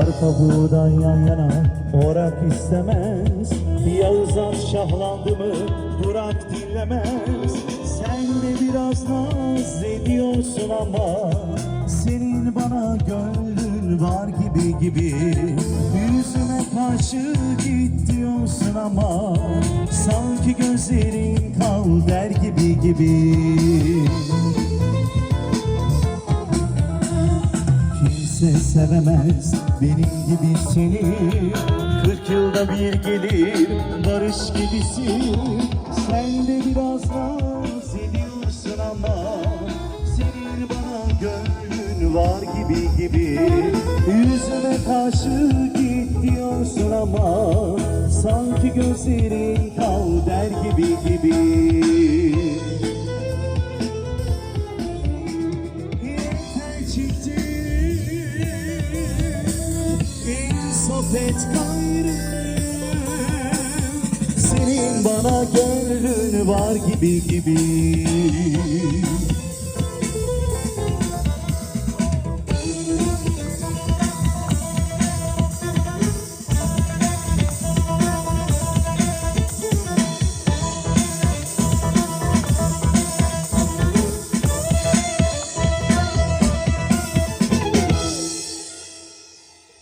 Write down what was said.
Arpa buğday yan yana orak istemez. Yağız at şahlandı mı durak dinlemez. Sen de biraz naz ediyorsun ama Senin bana gönlün var gibi gibi. Yüzüme karşı git diyorsun ama Sanki gözlerin kal der gibi gibi Kimse sevemez. Benim gibi seni Kırk yılda bir gelir barış gibisin Sen de biraz naz ediyorsun ama Senin bana gönlün var gibi gibi. Yüzüme karşı git diyorsun ama Sanki gözlerin kal der gibi gibi. Yeter çıktı İnsaf et gayrı. Senin bana gönlün var gibi gibi